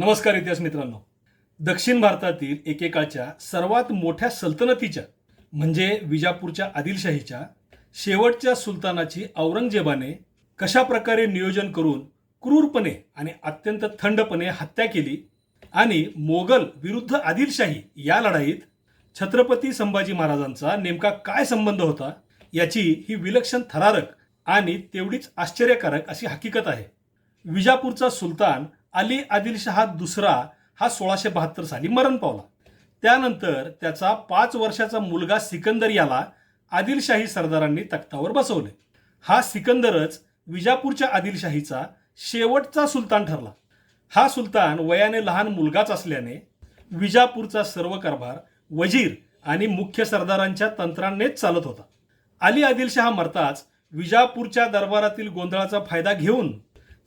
नमस्कार इतिहास मित्रांनो. दक्षिण भारतातील एकेकाळच्या सर्वात मोठ्या सल्तनतीच्या म्हणजे विजापूरच्या आदिलशाहीच्या शेवटच्या सुलतानाची औरंगजेबाने कशा प्रकारे नियोजन करून क्रूरपणे आणि अत्यंत थंडपणे हत्या केली आणि मोगल विरुद्ध आदिलशाही या लढाईत छत्रपती संभाजी महाराजांचा नेमका काय संबंध होता याची ही विलक्षण थरारक आणि तेवढीच आश्चर्यकारक अशी हकीकत आहे. विजापूरचा सुलतान अली आदिलशहा दुसरा हा सोळाशे बहात्तर साली मरण पावला. त्यानंतर त्याचा पाच वर्षाचा मुलगा सिकंदर याला आदिलशाही सरदारांनी तख्तावर बसवले. हा सिकंदरच विजापूरच्या आदिलशाहीचा शेवटचा सुलतान ठरला. हा सुलतान वयाने लहान मुलगाच असल्याने विजापूरचा सर्व कारभार वजीर आणि मुख्य सरदारांच्या तंत्रांनेच चालत होता. अली आदिलशहा मरताच विजापूरच्या दरबारातील गोंधळाचा फायदा घेऊन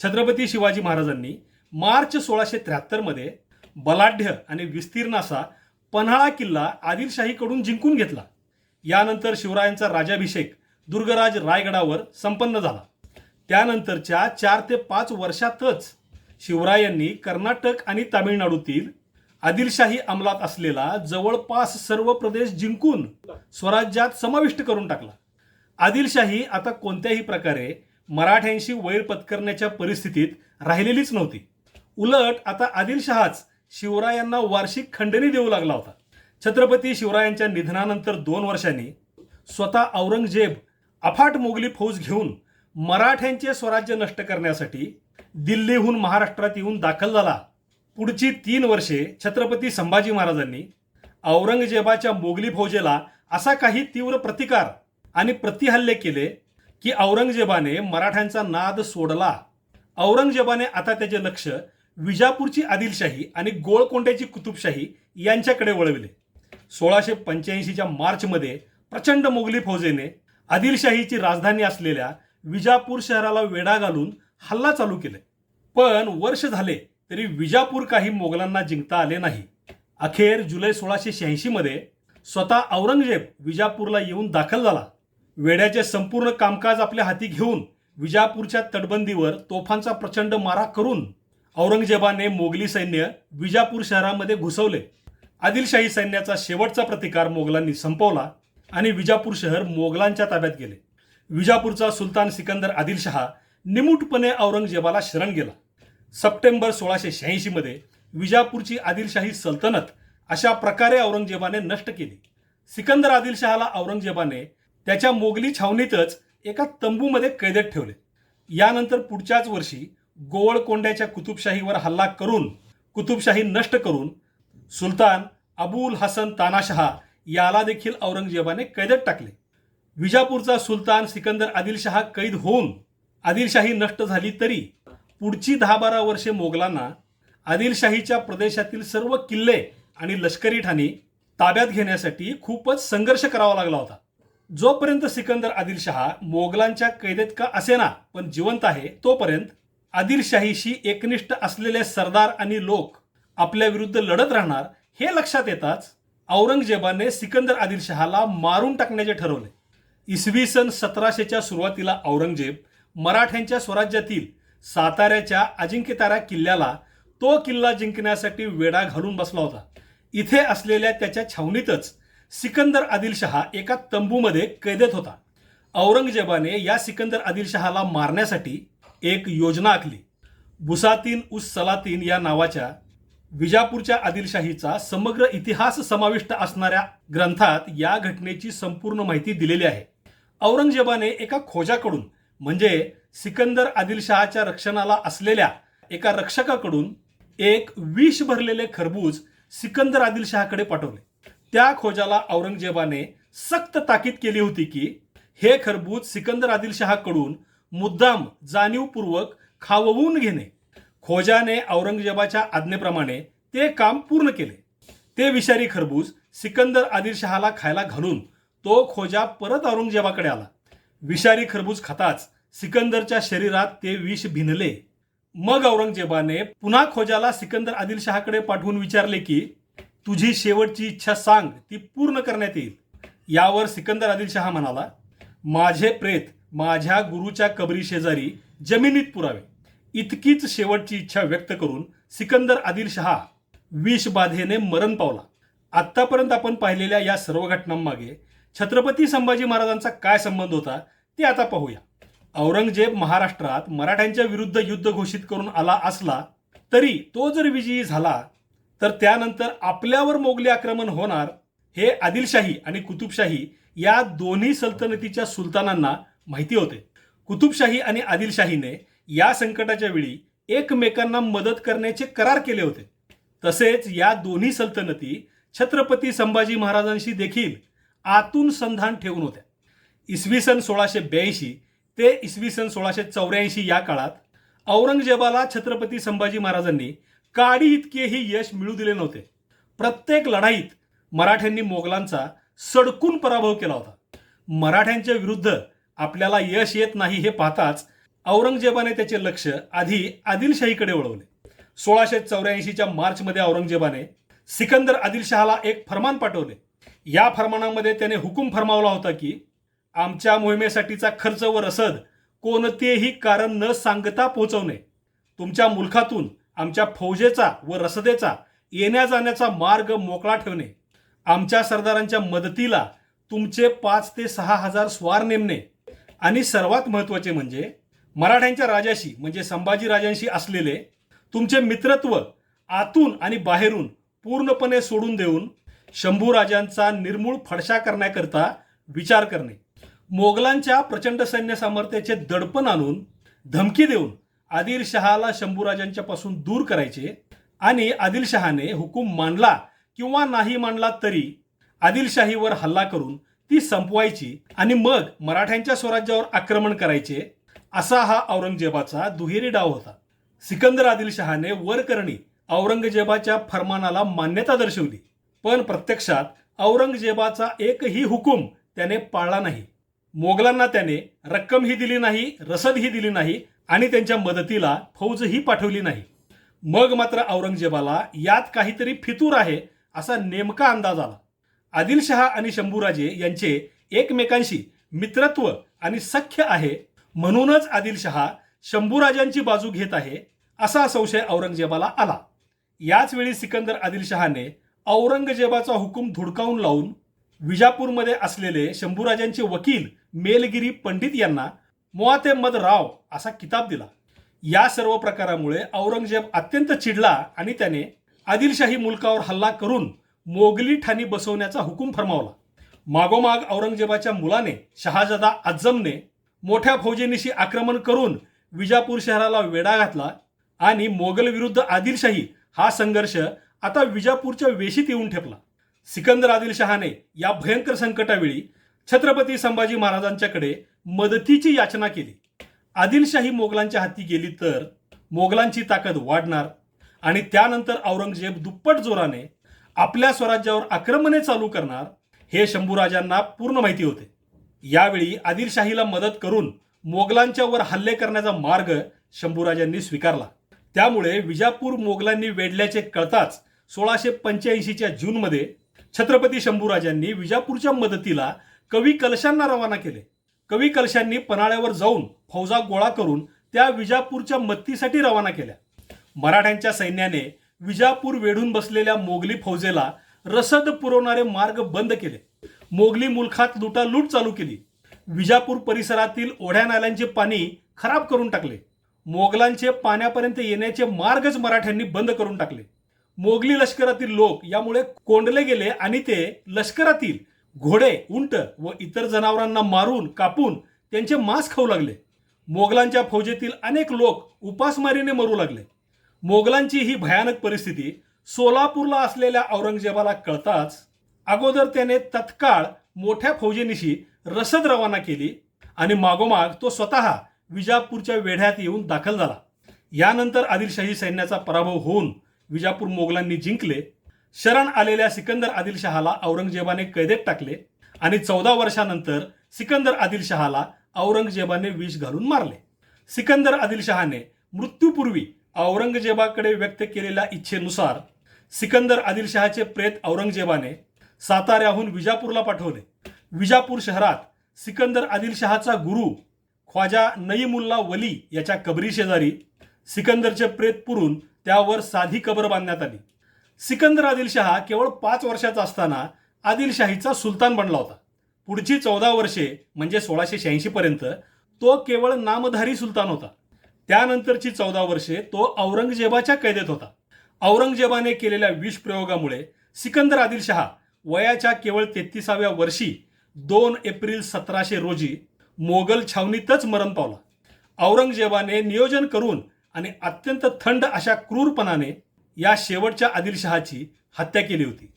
छत्रपती शिवाजी महाराजांनी मार्च सोळाशे त्र्याहत्तरमध्ये बलाढ्य आणि विस्तीर्ण असा पन्हाळा किल्ला आदिलशाहीकडून जिंकून घेतला. यानंतर शिवरायांचा राजाभिषेक दुर्गराज रायगडावर संपन्न झाला. त्यानंतरच्या चार ते पाच वर्षातच शिवरायांनी कर्नाटक आणि तामिळनाडूतील आदिलशाही अंमलात असलेला जवळपास सर्व प्रदेश जिंकून स्वराज्यात समाविष्ट करून टाकला. आदिलशाही आता कोणत्याही प्रकारे मराठ्यांशी वैर पत्करण्याच्या परिस्थितीत राहिलेलीच नव्हती. उलट आता आदिलशहाच शिवरायांना वार्षिक खंडणी देऊ लागला होता. छत्रपती शिवरायांच्या निधनानंतर दोन वर्षांनी स्वतः औरंगजेब अफाट मोगली फौज घेऊन मराठ्यांचे स्वराज्य नष्ट करण्यासाठी दिल्लीहून महाराष्ट्रात येऊन दाखल झाला. पुढची तीन वर्षे छत्रपती संभाजी महाराजांनी औरंगजेबाच्या मोगली फौजेला असा काही तीव्र प्रतिकार आणि प्रतिहल्ले केले की औरंगजेबाने मराठ्यांचा नाद सोडला. औरंगजेबाने आता त्याचे लक्ष विजापूरची आदिलशाही आणि गोळकोंड्याची कुतुबशाही यांच्याकडे वळविले. सोळाशे पंच्याऐंशीच्या मार्चमध्ये प्रचंड मोगली फौजेने आदिलशाहीची राजधानी असलेल्या विजापूर शहराला वेढा घालून हल्ला चालू केले. पण वर्ष झाले तरी विजापूर काही मोगलांना जिंकता आले नाही. अखेर जुलै सोळाशे शहाऐंशीमध्ये स्वतः औरंगजेब विजापूरला येऊन दाखल झाला. वेड्याचे संपूर्ण कामकाज आपल्या हाती घेऊन विजापूरच्या तटबंदीवर तोफांचा प्रचंड मारा करून औरंगजेबाने मोगली सैन्य विजापूर शहरामध्ये घुसवले. आदिलशाही सैन्याचा शेवटचा प्रतिकार मोगलांनी संपवला आणि विजापूर शहर मोगलांच्या ताब्यात गेले. विजापूरचा सुलतान सिकंदर आदिलशहा निमूटपणे औरंगजेबाला शरण गेला. सप्टेंबर सोळाशे शहाऐंशीमध्ये विजापूरची आदिलशाही सल्तनत अशा प्रकारे औरंगजेबाने नष्ट केली. सिकंदर आदिलशहाला औरंगजेबाने त्याच्या मोगली छावणीतच एका तंबूमध्ये कैदेत ठेवले. यानंतर पुढच्याच वर्षी गोवळकोंड्याच्या कुतुबशाहीवर हल्ला करून कुतुबशाही नष्ट करून सुलतान अबुल हसन तानाशहा याला देखील औरंगजेबाने कैदेत टाकले. विजापूरचा सुलतान सिकंदर आदिलशहा कैद होऊन आदिलशाही नष्ट झाली तरी पुढची दहा बारा वर्षे मोगलांना आदिलशाहीच्या प्रदेशातील सर्व किल्ले आणि लष्करी ठाणी ताब्यात घेण्यासाठी खूपच संघर्ष करावा लागला होता. जोपर्यंत सिकंदर आदिलशहा मोगलांच्या कैदेत का असेना पण जिवंत आहे तोपर्यंत आदिलशाहीशी एकनिष्ठ असलेले सरदार आणि लोक आपल्या विरुद्ध लढत राहणार हे लक्षात येताच औरंगजेबाने सिकंदर आदिलशहाला मारून टाकण्याचे ठरवले. इसवी सन सतराशेच्या सुरुवातीला औरंगजेब मराठ्यांच्या स्वराज्यातील साताऱ्याच्या अजिंक्यतारा किल्ल्याला तो किल्ला जिंकण्यासाठी वेढा घालून बसला होता. इथे असलेल्या त्याच्या छावणीतच सिकंदर आदिलशहा एका तंबूमध्ये कैदेत होता. औरंगजेबाने या सिकंदर आदिलशहाला मारण्यासाठी एक योजना आखली. बुसातीन उस सलातीन या नावाच्या विजापूरच्या आदिलशाहीचा समग्र इतिहास समाविष्ट असणाऱ्या ग्रंथात या घटनेची संपूर्ण माहिती दिलेली आहे. औरंगजेबाने एका खोजाकडून म्हणजे सिकंदर आदिलशहाच्या रक्षणाला असलेल्या एका रक्षकाकडून एक विष भरलेले खरबूज सिकंदर आदिलशहाकडे पाठवले. त्या खोजाला औरंगजेबाने सक्त ताकीद केली होती की हे खरबूज सिकंदर आदिलशहाकडून मुद्दाम जाणीवपूर्वक खाववून घेणे. खोजाने औरंगजेबाच्या आज्ञेप्रमाणे ते काम पूर्ण केले. ते विषारी खरबूज सिकंदर आदिलशहाला खायला घालून तो खोजा परत औरंगजेबाकडे आला. विषारी खरबूज खाताच सिकंदरच्या शरीरात ते विष भिनले. मग औरंगजेबाने पुन्हा खोजाला सिकंदर आदिलशहाकडे पाठवून विचारले की तुझी शेवटची इच्छा सांग ती पूर्ण करण्यात येईल. यावर सिकंदर आदिलशहा म्हणाला माझे प्रेत माझ्या गुरुच्या कबरी शेजारी जमिनीत पुरावे. इतकीच शेवटची इच्छा व्यक्त करून सिकंदर आदिल शहा विषबाधेने मरण पावला. आत्तापर्यंत आपण पाहिलेल्या या सर्व घटनांमागे छत्रपती संभाजी महाराजांचा काय संबंध होता ते आता पाहूया. औरंगजेब महाराष्ट्रात मराठ्यांच्या विरुद्ध युद्ध घोषित करून आला असला तरी तो जर विजयी झाला तर त्यानंतर आपल्यावर मोगली आक्रमण होणार हे आदिलशाही आणि कुतुबशाही या दोन्ही सल्तनतीच्या सुलतानांना माहिती होते. कुतुबशाही आणि आदिलशाहीने या संकटाच्या वेळी एकमेकांना मदत करण्याचे करार केले होते. तसेच या दोन्ही सल्तनती छत्रपती संभाजी महाराजांशी देखील आतून संधान ठेवून होत्या. इसवी सन सोळाशे ब्याऐंशी ते इसवी सन सोळाशे चौऱ्याऐंशी या काळात औरंगजेबाला छत्रपती संभाजी महाराजांनी काडी इतकेही यश मिळू दिले नव्हते. प्रत्येक लढाईत मराठ्यांनी मोगलांचा सडकून पराभव केला होता. मराठ्यांच्या विरुद्ध आपल्याला यश येत नाही हे पाहताच औरंगजेबाने त्याचे लक्ष आधी आदिलशाहीकडे वळवले. सोळाशे चौऱ्याऐंशीच्या मार्चमध्ये औरंगजेबाने सिकंदर आदिलशहाला एक फरमान पाठवले. या फरमानामध्ये त्याने हुकूम फरमावला होता की आमच्या मोहिमेसाठीचा खर्च व रसद कोणतेही कारण न सांगता पोहोचवणे. तुमच्या मुलखातून आमच्या फौजेचा व रसदेचा येण्या जाण्याचा मार्ग मोकळा ठेवणे. आमच्या सरदारांच्या मदतीला तुमचे पाच ते सहा हजार स्वार नेमणे. आणि सर्वात महत्त्वाचे म्हणजे मराठ्यांच्या राजाशी म्हणजे संभाजी राजांशी असलेले तुमचे मित्रत्व आतून आणि बाहेरून पूर्णपणे सोडून देऊन शंभूराजांचा निर्मूळ फडशा करण्याकरता विचार करणे. मोगलांच्या प्रचंड सैन्य सामर्थ्याचे दडपण आणून धमकी देऊन आदिलशहाला शंभूराजांच्या पासून दूर करायचे आणि आदिलशहाने हुकूम मांडला किंवा नाही मांडला तरी आदिलशाहीवर हल्ला करून ती संपवायची आणि मग मराठ्यांच्या स्वराज्यावर आक्रमण करायचे असा हा औरंगजेबाचा दुहेरी डाव होता. सिकंदर आदिलशहाने वरकरणी औरंगजेबाच्या फरमानाला मान्यता दर्शवली पण प्रत्यक्षात औरंगजेबाचा एकही हुकूम त्याने पाळला नाही. मोगलांना त्याने रक्कम ही दिली नाही रसद ही दिली नाही आणि त्यांच्या मदतीला फौजही पाठवली नाही. मग मात्र औरंगजेबाला यात काहीतरी फितूर आहे असा नेमका अंदाज आला. आदिलशहा आणि शंभूराजे यांचे एकमेकांशी मित्रत्व आणि सख्य आहे. म्हणूनच आदिलशहा शंभूराजांची बाजू घेत आहे असा संशय औरंगजेबाला आला. याच वेळी सिकंदर आदिलशहाने औरंगजेबाचा हुकूम धुडकावून लावून विजापूरमध्ये असलेले शंभूराजांचे वकील मेलगिरी पंडित यांना मोआतेमद राव असा किताब दिला. या सर्व प्रकारामुळे औरंगजेब अत्यंत चिडला आणि त्याने आदिलशाही मुलकावर हल्ला करून मोगली ठाणी बसवण्याचा हुकूम फरमावला. मागोमाग औरंगजेबाच्या मुलाने शहाजादा आझमने मोठ्या फौजेनिशी आक्रमण करून विजापूर शहराला वेढा घातला आणि मोगल विरुद्ध आदिलशाही हा संघर्ष आता विजापूरच्या वेशीत येऊन ठेपला. सिकंदर आदिलशहाने या भयंकर संकटावेळी छत्रपती संभाजी महाराजांच्याकडे मदतीची याचना केली. आदिलशाही मोगलांच्या हाती गेली तर मोगलांची ताकद वाढणार आणि त्यानंतर औरंगजेब दुप्पट जोराने आपल्या स्वराज्यावर आक्रमणे चालू करणार हे शंभूराजांना पूर्ण माहिती होते. यावेळी आदिलशाहीला मदत करून मोगलांच्या वर हल्ले करण्याचा मार्ग शंभूराजांनी स्वीकारला. त्यामुळे विजापूर मोगलांनी वेढल्याचे कळताच सोळाशे पंच्याऐंशीच्या जूनमध्ये छत्रपती शंभूराजांनी विजापूरच्या मदतीला कवी कलशांना रवाना केले. कवी कलशांनी पन्हाळ्यावर जाऊन फौजा गोळा करून त्या विजापूरच्या मदतीसाठी रवाना केल्या. मराठ्यांच्या सैन्याने विजापूर वेढून बसलेल्या मोगली फौजेला रसद पुरवणारे मार्ग बंद केले. मोगली मुलखात लुटालूट चालू केली. विजापूर परिसरातील ओढ्या नाल्यांचे पाणी खराब करून टाकले. मोगलांचे पाण्यापर्यंत येण्याचे मार्गच मराठ्यांनी बंद करून टाकले. मोगली लष्करातील लोक यामुळे कोंडले गेले आणि ते लष्करातील घोडे उंट व इतर जनावरांना मारून कापून त्यांचे मांस खाऊ लागले. मोगलांच्या फौजेतील अनेक लोक उपासमारीने मरू लागले. मोगलांची ही भयानक परिस्थिती सोलापूरला असलेल्या औरंगजेबाला कळताच अगोदर त्याने तत्काळ मोठ्या फौजेनिशी रसद रवाना केली आणि मागोमाग तो स्वतः विजापूरच्या वेढ्यात येऊन दाखल झाला. यानंतर आदिलशाही सैन्याचा पराभव होऊन विजापूर मोगलांनी जिंकले. शरण आलेल्या सिकंदर आदिलशहाला औरंगजेबाने कैदेत टाकले आणि चौदा वर्षानंतर सिकंदर आदिलशहाला औरंगजेबाने विष घालून मारले. सिकंदर आदिलशहाने मृत्यूपूर्वी औरंगजेबाकडे व्यक्त केलेल्या इच्छेनुसार सिकंदर आदिलशहाचे प्रेत औरंगजेबाने साताऱ्याहून विजापूरला पाठवले. विजापूर शहरात सिकंदर आदिलशहाचा गुरु ख्वाजा नईमुल्ला वली याच्या कबरी शेजारी सिकंदरचे प्रेत पुरून त्यावर साधी कबर बांधण्यात आली. सिकंदर आदिलशहा केवळ पाच वर्षाचा असताना आदिलशाहीचा सुलतान बनला होता. पुढची चौदा वर्षे म्हणजे सोळाशे शहाऐंशी पर्यंत तो केवळ नामधारी सुलतान होता. त्यानंतरची चौदा वर्षे तो औरंगजेबाच्या कैदेत होता. औरंगजेबाने केलेल्या विषप्रयोगामुळे सिकंदर आदिलशहा वयाच्या केवळ तेहतीसाव्या वर्षी दोन एप्रिल सतराशे रोजी मोगल छावणीतच मरण पावला. औरंगजेबाने नियोजन करून आणि अत्यंत थंड अशा क्रूरपणाने या शेवटच्या आदिलशहाची हत्या केली होती.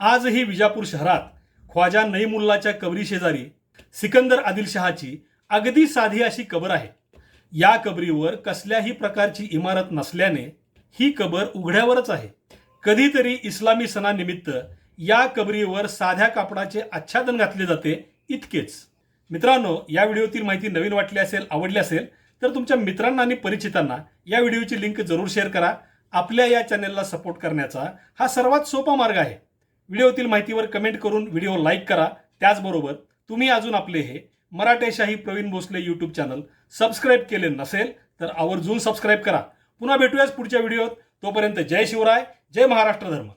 आजही विजापूर शहरात ख्वाजा नईमुल्लाच्या कबरी शेजारी सिकंदर आदिलशहाची अगदी साधी अशी कबर आहे. या कबरीवर कसल्याही प्रकारची इमारत नसल्याने ही कबर उघड्यावरच आहे. कधीतरी इस्लामी सणानिमित्त या कबरीवर साध्या कापडाचे आच्छादन घातले जाते इतकेच. मित्रांनो या व्हिडिओतील माहिती नवीन वाटली असेल आवडली असेल तर तुमच्या मित्रांना आणि परिचितांना या व्हिडिओची लिंक जरूर शेअर करा. आपल्या या चॅनेलला सपोर्ट करण्याचा हा सर्वात सोपा मार्ग आहे. व्हिडिओतील माहितीवर कमेंट करून व्हिडिओ लाईक करा. त्याचबरोबर तुम्ही अजून आपले हे Maratheshahi Pravin Bhosale YouTube channel subscribe केले नसेल तर आवर्जून सबस्क्राईब करा. पुन्हा भेटूयाच पुढच्या व्हिडिओत तोपर्यंत जय शिवराय जय महाराष्ट्र धर्म.